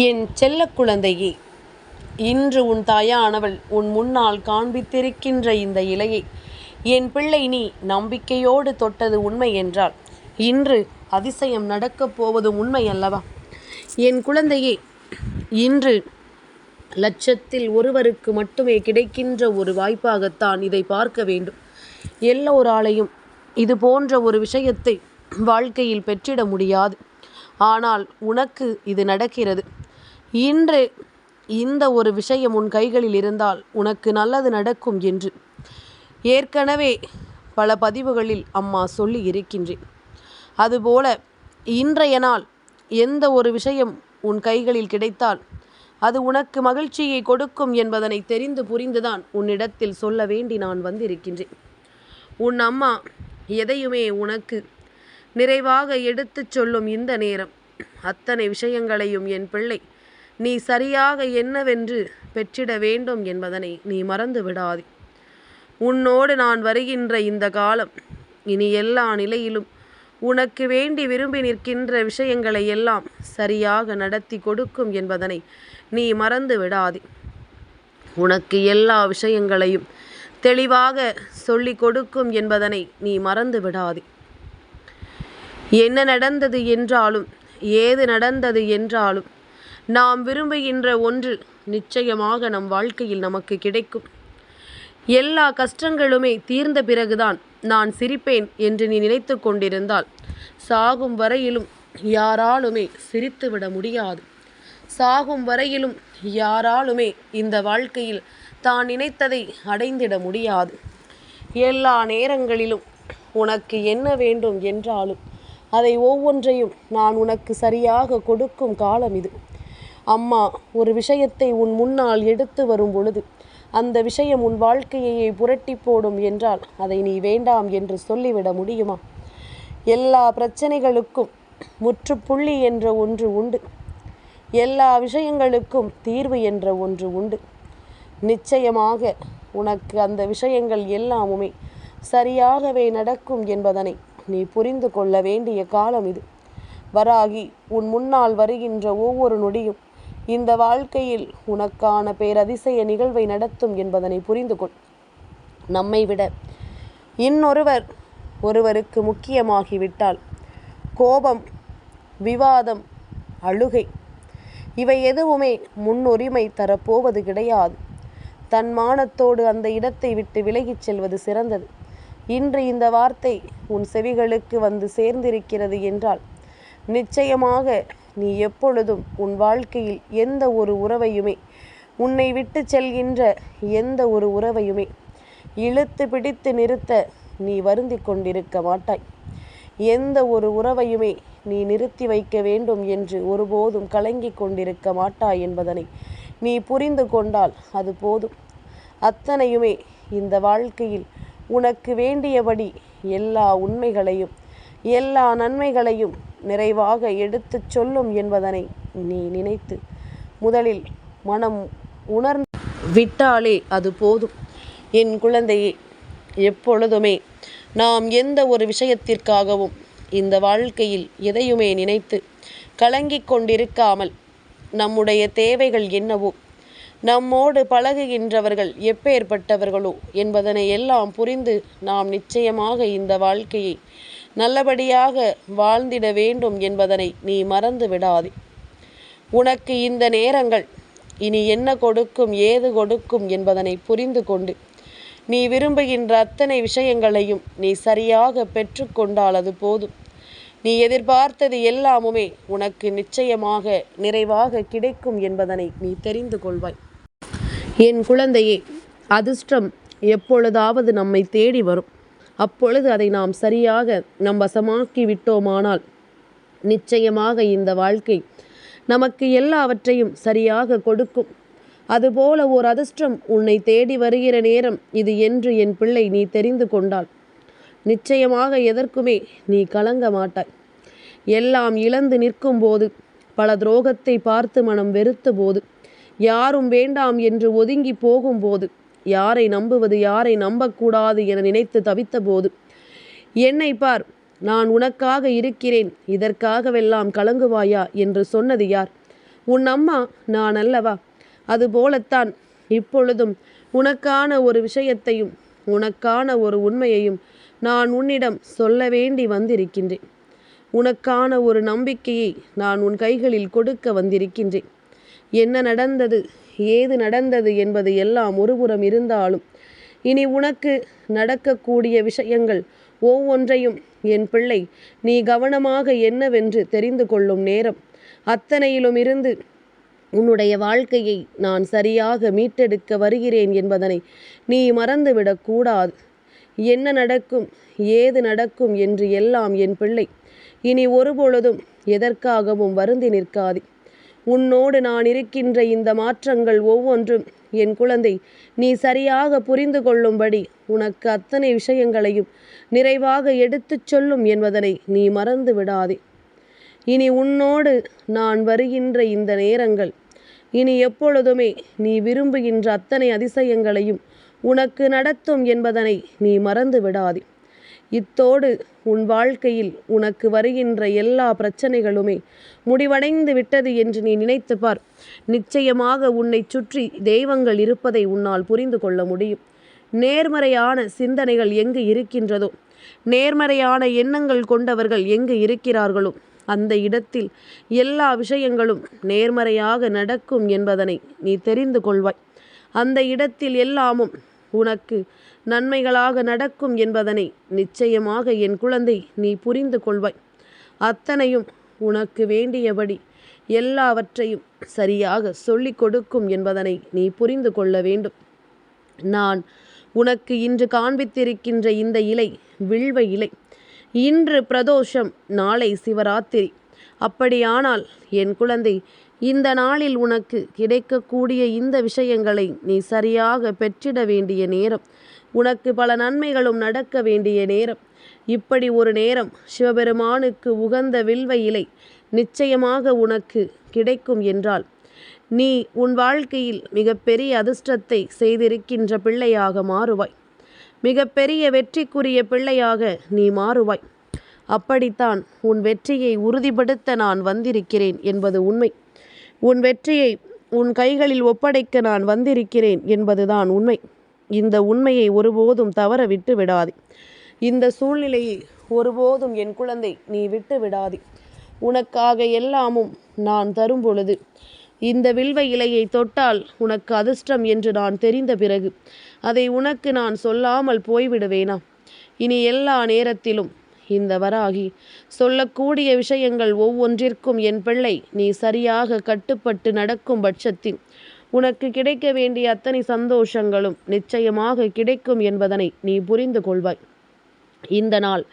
என் செல்ல குழந்தையே இன்று உன் தாயானவள் உன் முன்னால் காண்பித்திருக்கின்ற இந்த இலையை என் பிள்ளை நீ நம்பிக்கையோடு தொட்டது உண்மை என்றால் இன்று அதிசயம் நடக்கப் போவது உண்மை அல்லவா? என் குழந்தையே இன்று லட்சத்தில் ஒருவருக்கு மட்டுமே கிடைக்கின்ற ஒரு வாய்ப்பாகத்தான் இதை பார்க்க வேண்டும். எல்லோராலையும் இது போன்ற ஒரு விஷயத்தை வாழ்க்கையில் பெற்றிட முடியாது. ஆனால் உனக்கு இது நடக்கிறது. இன்று இந்த ஒரு விஷயம் உன் கைகளில் இருந்தால் உனக்கு நல்லது நடக்கும் என்று ஏற்கனவே பல பதிவுகளில் அம்மா சொல்லி இருக்கின்றேன். அதுபோல இன்றைய நாள் எந்த ஒரு விஷயம் உன் கைகளில் கிடைத்தால் அது உனக்கு மகிழ்ச்சியை கொடுக்கும் என்பதனை தெரிந்து புரிந்துதான் உன்னிடத்தில் சொல்ல வேண்டி நான் வந்திருக்கின்றேன். உன் அம்மா எதையுமே உனக்கு நிறைவாக எடுத்துச் சொல்லும் இந்த நேரம் அத்தனை விஷயங்களையும் என் பிள்ளை நீ சரியாக என்னவென்று பெற்றிட வேண்டும் என்பதனை நீ மறந்து விடாதே. உன்னோடு நான் வருகின்ற இந்த காலம் இனி எல்லா நிலையிலும் உனக்கு வேண்டி விரும்பி நிற்கின்ற விஷயங்களை எல்லாம் சரியாக நடத்தி கொடுக்கும் என்பதனை நீ மறந்து விடாதே. உனக்கு எல்லா விஷயங்களையும் தெளிவாக சொல்லிக் கொடுக்கும் என்பதனை நீ மறந்து விடாதே. என்ன நடந்தது என்றாலும் ஏது நடந்தது என்றாலும் நாம் விரும்புகின்ற ஒன்று நிச்சயமாக நம் வாழ்க்கையில் நமக்கு கிடைக்கும். எல்லா கஷ்டங்களுமே தீர்ந்த பிறகுதான் நான் சிரிப்பேன் என்று நீ நினைத்து கொண்டிருந்தால் சாகும் வரையிலும் யாராலுமே சிரித்துவிட முடியாது. சாகும் வரையிலும் யாராலுமே இந்த வாழ்க்கையில் தான் நினைத்ததை அடைந்திட முடியாது. எல்லா நேரங்களிலும் உனக்கு என்ன வேண்டும் என்றாலும் அதை ஒவ்வொன்றையும் நான் உனக்கு சரியாக கொடுக்கும் காலம் இது. அம்மா ஒரு விஷயத்தை உன் முன்னால் எடுத்து வரும் பொழுது அந்த விஷயம் உன் வாழ்க்கையை புரட்டி போடும் என்றால் அதை நீ வேண்டாம் என்று சொல்லிவிட முடியுமா? எல்லா பிரச்சனைகளுக்கும் முற்றுப்புள்ளி என்ற ஒன்று உண்டு. எல்லா விஷயங்களுக்கும் தீர்வு என்ற ஒன்று உண்டு. நிச்சயமாக உனக்கு அந்த விஷயங்கள் எல்லாமுமே சரியாகவே நடக்கும் என்பதனை நீ புரிந்து கொள்ள வேண்டிய காலம் இது. வராகி உன் முன்னால் வருகின்ற ஒவ்வொரு நொடியும் இந்த வாழ்க்கையில் உனக்கான பேரதிசய நிகழ்வை நடத்தும் என்பதனை புரிந்து கொள். நம்மை விட இன்னொருவர் ஒருவருக்கு முக்கியமாகிவிட்டால் கோபம் விவாதம் அழுகை இவை எதுவுமே முன்னுரிமை தரப்போவது கிடையாது. தன் மானத்தோடு அந்த இடத்தை விட்டு விலகிச் செல்வது சிறந்தது. இன்று இந்த வார்த்தை உன் செவிகளுக்கு வந்து சேர்ந்திருக்கிறது என்றால் நிச்சயமாக நீ எப்பொழுதும் உன் வாழ்க்கையில் எந்த ஒரு உறவையுமே உன்னை விட்டு செல்கின்ற எந்த ஒரு உறவையுமே இழுத்து பிடித்து நிறுத்த நீ வருந்தி கொண்டிருக்க மாட்டாய். எந்த ஒரு உறவையுமே நீ நிறுத்தி வைக்க வேண்டும் என்று ஒருபோதும் கலங்கி கொண்டிருக்க மாட்டாய் என்பதனை நீ புரிந்து கொண்டால் அது போதும். அத்தனையுமே இந்த வாழ்க்கையில் உனக்கு வேண்டியபடி எல்லா உண்மைகளையும் எல்லா நன்மைகளையும் நிறைவாக எடுத்துச் சொல்லும் என்பதனை நீ நினைத்து முதலில் மனம் உணர்ந்து விட்டாலே அது போதும். என் குழந்தையே எப்பொழுதுமே நாம் எந்த ஒரு விஷயத்திற்காகவும் இந்த வாழ்க்கையில் எதையுமே நினைத்து கலங்கிக் கொண்டிருக்காமல் நம்முடைய தேவைகள் என்னவோ நம்மோடு பழகுகின்றவர்கள் எப்பேற்பட்டவர்களோ என்பதனை எல்லாம் புரிந்து நாம் நிச்சயமாக இந்த வாழ்க்கையை நல்லபடியாக வாழ்ந்திட வேண்டும் என்பதனை நீ மறந்து விடாதே. உனக்கு இந்த நேரங்கள் இனி என்ன கொடுக்கும் ஏது கொடுக்கும் என்பதனை புரிந்து கொண்டு நீ விரும்புகின்ற அத்தனை விஷயங்களையும் நீ சரியாக பெற்றுக்கொண்டால் அது போதும். நீ எதிர்பார்த்தது எல்லாமுமே உனக்கு நிச்சயமாக நிறைவாக கிடைக்கும் என்பதனை நீ தெரிந்து கொள்வாய். என் குழந்தையே அதிர்ஷ்டம் எப்பொழுதாவது நம்மை தேடி வரும். அப்பொழுது அதை நாம் சரியாக நம் வசமாக்கி விட்டோமானால் நிச்சயமாக இந்த வாழ்க்கை நமக்கு எல்லாவற்றையும் சரியாக கொடுக்கும். அதுபோல ஓர் அதிர்ஷ்டம் உன்னை தேடி வருகிற நேரம் இது என்று என் பிள்ளை நீ தெரிந்து கொண்டாள். நிச்சயமாக எதற்குமே நீ கலங்க மாட்டாய். எல்லாம் இழந்து நிற்கும் போது பல துரோகத்தை பார்த்து மனம் வெறுத்த போது யாரும் வேண்டாம் என்று ஒதுங்கி போகும்போது யாரை நம்புவது யாரை நம்பக்கூடாது என நினைத்து தவித்தபோது என்னை பார் நான் உனக்காக இருக்கிறேன் இதற்காகவெல்லாம் கலங்குவாயா? என்று சொன்னது யார்? உன் அம்மா நான் அல்லவா? அதுபோலத்தான் இப்பொழுதும் உனக்கான ஒரு விஷயத்தையும் உனக்கான ஒரு உண்மையையும் நான் உன்னிடம் சொல்ல வேண்டி வந்திருக்கின்றேன். உனக்கான ஒரு நம்பிக்கையை நான் உன் கைகளில் கொடுக்க வந்திருக்கின்றேன். என்ன நடந்தது? ஏது நடந்தது என்பது எல்லாம் ஒருபுறம் இருந்தாலும் இனி உனக்கு நடக்கக்கூடிய விஷயங்கள் ஒவ்வொன்றையும் என் பிள்ளை நீ கவனமாக என்னவென்று தெரிந்து கொள்ளும் நேரம். அத்தனையிலும் இருந்து உன்னுடைய வாழ்க்கையை நான் சரியாக மீட்டெடுக்க வருகிறேன் என்பதனை நீ மறந்துவிடக்கூடாது என்ன நடக்கும் ஏது நடக்கும் என்று எல்லாம் என் பிள்ளை இனி ஒருபொழுதும் எதற்காகவும் வருந்தி நிற்காதே. உன்னோடு நான் இருக்கின்ற இந்த மாற்றங்கள் ஒவ்வொன்றும் என் குழந்தை நீ சரியாக புரிந்து கொள்ளும்படி உனக்கு அத்தனை விஷயங்களையும் நிறைவாக எடுத்துச் சொல்லும் என்பதனை நீ மறந்து விடாதே. இனி உன்னோடு நான் வருகின்ற இந்த நேரங்கள் இனி எப்பொழுதுமே நீ விரும்புகின்ற அத்தனை அதிசயங்களையும் உனக்கு நடத்தும் என்பதனை நீ மறந்து விடாதே. இத்தோடு உன் வாழ்க்கையில் உனக்கு வருகின்ற எல்லா பிரச்சனைகளுமே முடிவடைந்து விட்டது என்று நீ நினைத்து பார். நிச்சயமாக உன்னை சுற்றி தெய்வங்கள் இருப்பதை உன்னால் புரிந்து கொள்ள முடியும். நேர்மறையான சிந்தனைகள் எங்கு இருக்கின்றதோ நேர்மறையான எண்ணங்கள் கொண்டவர்கள் எங்கு இருக்கிறார்களோ அந்த இடத்தில் எல்லா விஷயங்களும் நேர்மறையாக நடக்கும் என்பதனை நீ தெரிந்து கொள்வாய். அந்த இடத்தில் எல்லாமும் உனக்கு நன்மைகளாக நடக்கும் என்பதனை நிச்சயமாக என் குழந்தை நீ புரிந்து கொள்வாய். அத்தனையும் உனக்கு வேண்டியபடி எல்லாவற்றையும் சரியாக சொல்லிக் கொடுக்கும் என்பதனை நீ புரிந்து கொள்ள வேண்டும். நான் உனக்கு இன்று காண்பித்திருக்கின்ற இந்த இலை வில்வ இலை. இன்று பிரதோஷம் நாளை சிவராத்திரி. அப்படியானால் என் குழந்தை இந்த நாளில் உனக்கு கிடைக்கக்கூடிய இந்த விஷயங்களை நீ சரியாக பெற்றிட வேண்டிய நேரம். உனக்கு பல நன்மைகளும் நடக்க வேண்டிய நேரம். இப்படி ஒரு நேரம் சிவபெருமானுக்கு உகந்த வில்வ இலை நிச்சயமாக உனக்கு கிடைக்கும் என்றால் நீ உன் வாழ்க்கையில் மிகப்பெரிய அதிர்ஷ்டத்தை செய்திருக்கின்ற பிள்ளையாக மாறுவாய். மிகப்பெரிய வெற்றிக்குரிய பிள்ளையாக நீ மாறுவாய். அப்படித்தான் உன் வெற்றியை உறுதிப்படுத்த நான் வந்திருக்கிறேன் என்பது உண்மை. உன் வெற்றியை உன் கைகளில் ஒப்படைக்க நான் வந்திருக்கிறேன் என்பதுதான் உண்மை. இந்த உண்மையை ஒருபோதும் தவற விட்டு விடாதே. இந்த சூழ்நிலையை ஒருபோதும் என் குழந்தை நீ விட்டு விடாதே. உனக்காக எல்லாமும் நான் தரும் பொழுது இந்த வில்வ இலையை தொட்டால் உனக்கு அதிர்ஷ்டம் என்று நான் தெரிந்த பிறகு அதை உனக்கு நான் சொல்லாமல் போய்விடுவேனா? இனி எல்லா நேரத்திலும் இந்த வராகி சொல்லக்கூடிய விஷயங்கள் ஒவ்வொன்றிற்கும் என் பிள்ளை நீ சரியாக கட்டுப்பட்டு நடக்கும் பட்சத்தில் உனக்கு கிடைக்க வேண்டிய அத்தனை சந்தோஷங்களும் நிச்சயமாக கிடைக்கும் என்பதனை நீ புரிந்து கொள்வாய். இந்த நாள்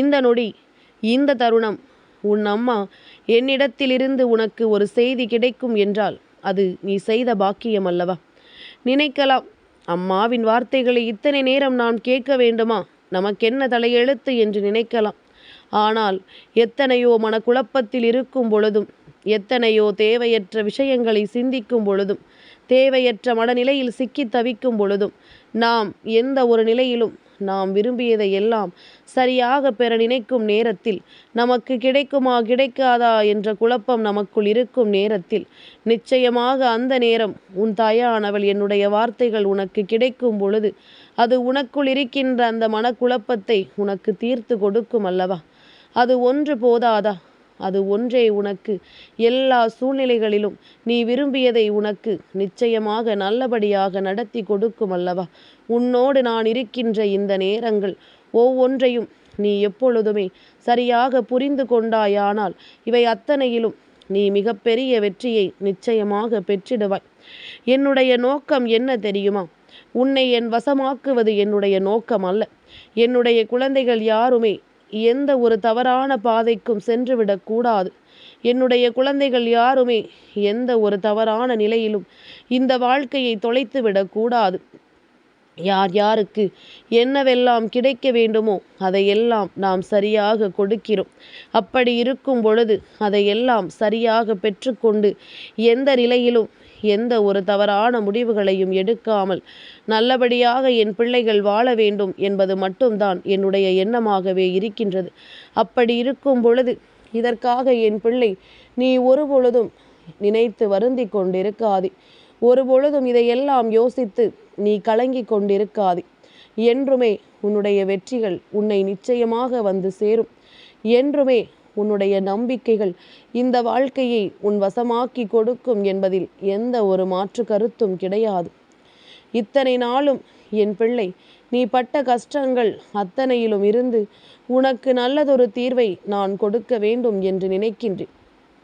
இந்த நொடி இந்த தருணம் உன் அம்மா என்னிடத்திலிருந்து உனக்கு ஒரு செய்தி கிடைக்கும் என்றால் அது நீ செய்த பாக்கியம் அல்லவா? நினைக்கலாம் அம்மாவின் வார்த்தைகளை இத்தனை நேரம் நான் கேட்க வேண்டுமா? நமக்கென்ன தலையெழுத்து என்று நினைக்கலாம். ஆனால் எத்தனையோ மனக்குழப்பத்தில் இருக்கும் பொழுதும் எத்தனையோ தேவையற்ற விஷயங்களை சிந்திக்கும் பொழுதும் தேவையற்ற மனநிலையில் சிக்கி தவிக்கும் பொழுதும் நாம் எந்த ஒரு நிலையிலும் நாம் விரும்பியதை எல்லாம் சரியாக பெற நினைக்கும் நேரத்தில் நமக்கு கிடைக்குமா கிடைக்காதா என்ற குழப்பம் நமக்குள் இருக்கும் நேரத்தில் நிச்சயமாக அந்த நேரம் உன் தாயானவள் என்னுடைய வார்த்தைகள் உனக்கு கிடைக்கும் பொழுது அது உனக்குள் இருக்கின்ற அந்த மனக்குழப்பத்தை உனக்கு தீர்த்து கொடுக்கும் அல்லவா? அது ஒன்று போதாதா? அது ஒன்றே உனக்கு. எல்லா சூழ்நிலைகளிலும் நீ விரும்பியதை உனக்கு நிச்சயமாக நல்லபடியாக நடத்தி கொடுக்கும் அல்லவா? உன்னோடு நான் இருக்கின்ற இந்த நேரங்கள் ஒவ்வொன்றையும் நீ எப்பொழுதுமே சரியாக புரிந்து கொண்டாயானால் இவை அத்தனையிலும் நீ மிகப்பெரிய வெற்றியை நிச்சயமாக பெற்றிடுவாய். என்னுடைய நோக்கம் என்ன தெரியுமா? உன்னை என் வசமாக்குவது என்னுடைய நோக்கம் அல்ல என்னுடைய குழந்தைகள் யாருமே எந்த ஒரு தவறான பாதைக்கும் சென்றுவிடக்கூடாது என்னுடைய குழந்தைகள் யாருமே எந்த ஒரு தவறான நிலையிலும் இந்த வாழ்க்கையை தொலைத்து விடக்கூடாது யார் யாருக்கு என்னவெல்லாம் கிடைக்க வேண்டுமோ அதையெல்லாம் நாம் சரியாக கொடுக்கிறோம். அப்படி இருக்கும் பொழுது அதையெல்லாம் சரியாக பெற்றுக்கொண்டு எந்த நிலையிலும் எந்த ஒரு தவறான முடிவுகளையும் எடுக்காமல் நல்லபடியாக என் பிள்ளைகள் வாழ வேண்டும் என்பது மட்டும்தான் என்னுடைய எண்ணமாகவே இருக்கின்றது. அப்படி இருக்கும் பொழுது இதற்காக என் பிள்ளை நீ ஒரு பொழுதும் நினைத்து வருந்தி கொண்டிருக்காதே. ஒருபொழுதும் இதையெல்லாம் யோசித்து நீ கலங்கி கொண்டிருக்காதே. என்றுமே உன்னுடைய வெற்றிகள் உன்னை நிச்சயமாக வந்து சேரும். என்றுமே உன்னுடைய நம்பிக்கைகள் இந்த வாழ்க்கையை உன் வசமாக்கி கொடுக்கும் என்பதில் எந்த ஒரு மாற்று கருத்தும் கிடையாது. இத்தனை நாளும் என் பிள்ளை நீ பட்ட கஷ்டங்கள் அத்தனையிலும் இருந்து உனக்கு நல்லதொரு தீர்வை நான் கொடுக்க வேண்டும் என்று நினைக்கின்றேன்.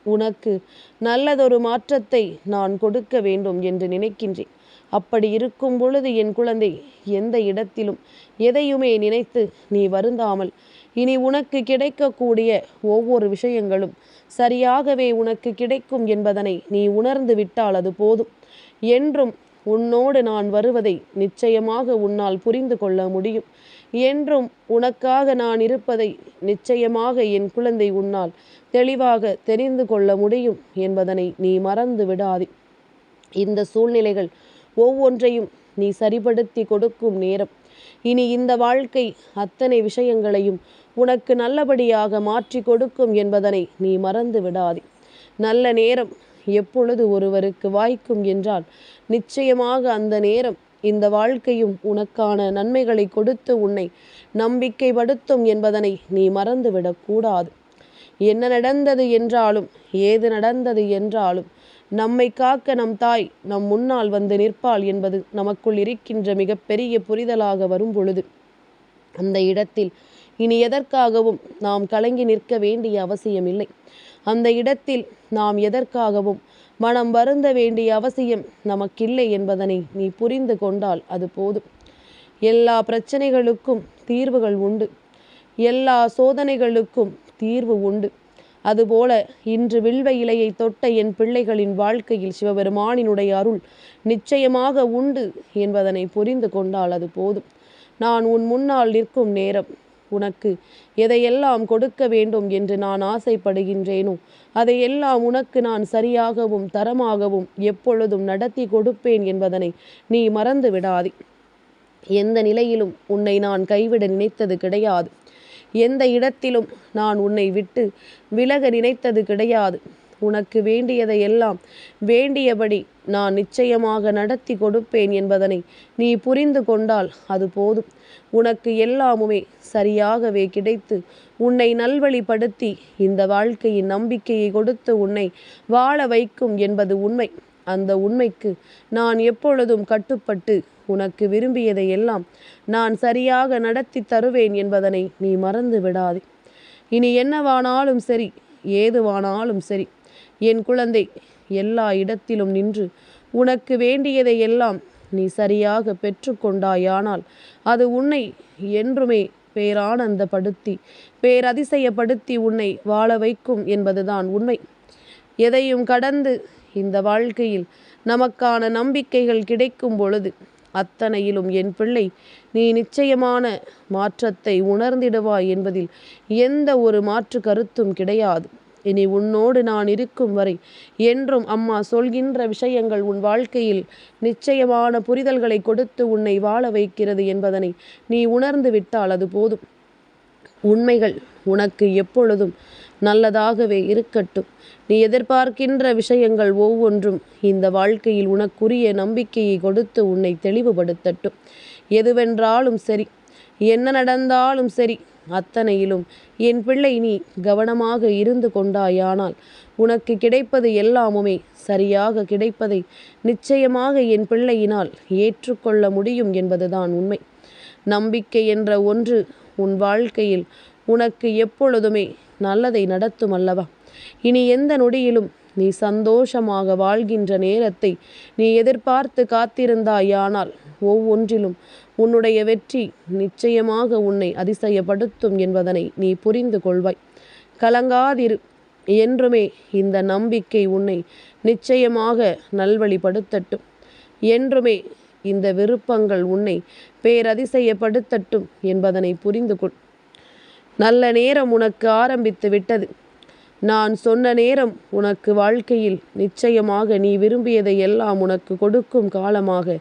உனக்கு நல்லதொரு மாற்றத்தை நான் கொடுக்க வேண்டும் என்று நினைக்கின்றேன். அப்படி இருக்கும் பொழுது என் குழந்தை எந்த இடத்திலும் எதையுமே நினைத்து நீ வருந்தாமல் இனி உனக்கு கிடைக்கக்கூடிய ஒவ்வொரு விஷயங்களும் சரியாகவே உனக்கு கிடைக்கும் என்பதனை நீ உணர்ந்து விட்டால் அது போதும். என்றும் உன்னோடு நான் வருவதை நிச்சயமாக உன்னால் புரிந்து கொள்ள முடியும். என்றும் உனக்காக நான் இருப்பதை நிச்சயமாக என் குழந்தை உன்னால் தெளிவாக தெரிந்து கொள்ள முடியும் என்பதனை நீ மறந்து விடாதே. இந்த சூழ்நிலைகள் ஒவ்வொன்றையும் நீ சரிபடுத்தி கொடுக்கும் நேரம். இனி இந்த வாழ்க்கை அத்தனை விஷயங்களையும் உனக்கு நல்லபடியாக மாற்றி கொடுக்கும் என்பதனை நீ மறந்து விடாதே. நல்ல நேரம் எப்பொழுது ஒருவருக்கு வாய்க்கும் என்றால் நிச்சயமாக அந்த நேரம் இந்த வாழ்க்கையும் உனக்கான நன்மைகளை கொடுத்து உன்னை நம்பிக்கைப்படுத்தும் என்பதனை நீ மறந்துவிடக்கூடாது என்ன நடந்தது என்றாலும் ஏது நடந்தது என்றாலும் நம்மை காக்க நம் தாய் நம் முன்னால் வந்து நிற்பாள் என்பது நமக்குள் இருக்கின்ற மிகப்பெரிய புரிதலாக வரும் பொழுது அந்த இடத்தில் இனி எதற்காகவும் நாம் கலங்கி நிற்க வேண்டிய அவசியமில்லை. அந்த இடத்தில் நாம் எதற்காகவும் மனம் வருந்த வேண்டிய அவசியம் நமக்கில்லை என்பதனை நீ புரிந்து கொண்டால் அது போதும். எல்லா பிரச்சனைகளுக்கும் தீர்வுகள் உண்டு. எல்லா சோதனைகளுக்கும் தீர்வு உண்டு. அதுபோல இன்று வில்வ இலையை தொட்ட என் பிள்ளைகளின் வாழ்க்கையில் சிவபெருமானினுடைய அருள் நிச்சயமாக உண்டு என்பதனை புரிந்து கொண்டால் அது போதும். நான் உன் முன்னால் நிற்கும் நேரம் உனக்கு. எதையெல்லாம் கொடுக்க வேண்டும் என்று நான் ஆசைப்படுகின்றேனோ அதையெல்லாம் உனக்கு நான் சரியாகவும் தரமாகவும் எப்பொழுதும் நடத்தி கொடுப்பேன் என்பதனை நீ மறந்து விடாதே எந்த நிலையிலும் உன்னை நான் கைவிட நினைத்தது கிடையாது. எந்த இடத்திலும் நான் உன்னை விட்டு விலக நினைத்தது கிடையாது. உனக்கு வேண்டியதை எல்லாம் வேண்டியபடி நான் நிச்சயமாக நடத்தி கொடுப்பேன் என்பதனை நீ புரிந்து கொண்டால் அது போதும். உனக்கு எல்லாமுமே சரியாகவே கிடைத்து உன்னை நல்வழிப்படுத்தி இந்த வாழ்க்கையின் நம்பிக்கையை கொடுத்து உன்னை வாழ வைக்கும் என்பது உண்மை. அந்த உண்மைக்கு நான் எப்பொழுதும் கட்டுப்பட்டு உனக்கு விரும்பியதை எல்லாம் நான் சரியாக நடத்தி தருவேன் என்பதனை நீ மறந்து விடாதே இனி என்னவானாலும் சரி ஏதுவானாலும் சரி என் குழந்தை எல்லா இடத்திலும் நின்று உனக்கு வேண்டியதை எல்லாம் நீ சரியாக பெற்றுக்கொண்டாயானால் அது உன்னை என்றுமே பேரானந்தப்படுத்தி பேரதிசயப்படுத்தி உன்னை வாழ வைக்கும் என்பதுதான் உண்மை. எதையும் கடந்து இந்த வாழ்க்கையில் நமக்கான நம்பிக்கைகள் கிடைக்கும் பொழுது அத்தனையிலும் என் பிள்ளை நீ நிச்சயமான மாற்றத்தை உணர்ந்திடுவாய் என்பதில் எந்த ஒரு மாற்று கருத்தும் கிடையாது. இனி உன்னோடு நான் இருக்கும் வரை என்றும் அம்மா சொல்கின்ற விஷயங்கள் உன் வாழ்க்கையில் நிச்சயமான புரிதல்களை கொடுத்து உன்னை வாழ வைக்கிறது என்பதனை நீ உணர்ந்து விட்டால் அது போதும். உண்மைகள் உனக்கு எப்பொழுதும் நல்லதாகவே இருக்கட்டும். நீ எதிர்பார்க்கின்ற விஷயங்கள் ஒவ்வொன்றும் இந்த வாழ்க்கையில் உனக்குரிய நம்பிக்கையை கொடுத்து உன்னை தெளிவுபடுத்தட்டும். எதுவென்றாலும் சரி என்ன நடந்தாலும் சரி அத்தனையிலும் என் பிள்ளை நீ கவனமாக இருந்து கொண்டாயானால் உனக்கு கிடைப்பது எல்லாமுமே சரியாக கிடைப்பதை நிச்சயமாக என் பிள்ளையினால் ஏற்றுக்கொள்ள முடியும் என்பதுதான் உண்மை. நம்பிக்கை என்ற ஒன்று உன் வாழ்க்கையில் உனக்கு எப்பொழுதுமே நல்லதை நடத்தும் அல்லவா? இனி எந்த நொடியிலும் நீ சந்தோஷமாக வாழ்கின்ற நேரத்தை நீ எதிர்பார்த்து காத்திருந்தாயானால் ஒவ்வொன்றிலும் உன்னுடைய வெற்றி நிச்சயமாக உன்னை அதிசயப்படுத்தும் என்பதனை நீ புரிந்து கொள்வாய். கலங்காதிரு. என்றுமே இந்த நம்பிக்கை உன்னை நிச்சயமாக நல்வழிப்படுத்தட்டும். என்றுமே இந்த விருப்பங்கள் உன்னை பேரதிசயப்படுத்தட்டும் என்பதனை புரிந்து கொள். நல்ல நேரம் உனக்கு ஆரம்பித்து விட்டது. நான் சொன்ன நேரம் உனக்கு வாழ்க்கையில் நிச்சயமாக நீ விரும்பியதை எல்லாம் உனக்கு கொடுக்கும் காலமாக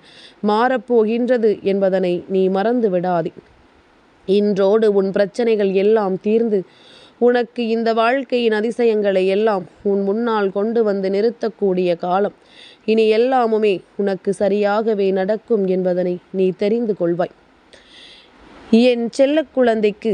மாறப்போகின்றது என்பதனை நீ மறந்து விடாதே. இன்றோடு உன் பிரச்சனைகள் எல்லாம் தீர்ந்து உனக்கு இந்த வாழ்க்கையின் அதிசயங்களை எல்லாம் உன் முன்னால் கொண்டு வந்து நிறுத்தக்கூடிய காலம் இனி எல்லாமுமே உனக்கு சரியாகவே நடக்கும் என்பதனை நீ தெரிந்து கொள்வாய். என் செல்ல குழந்தைக்கு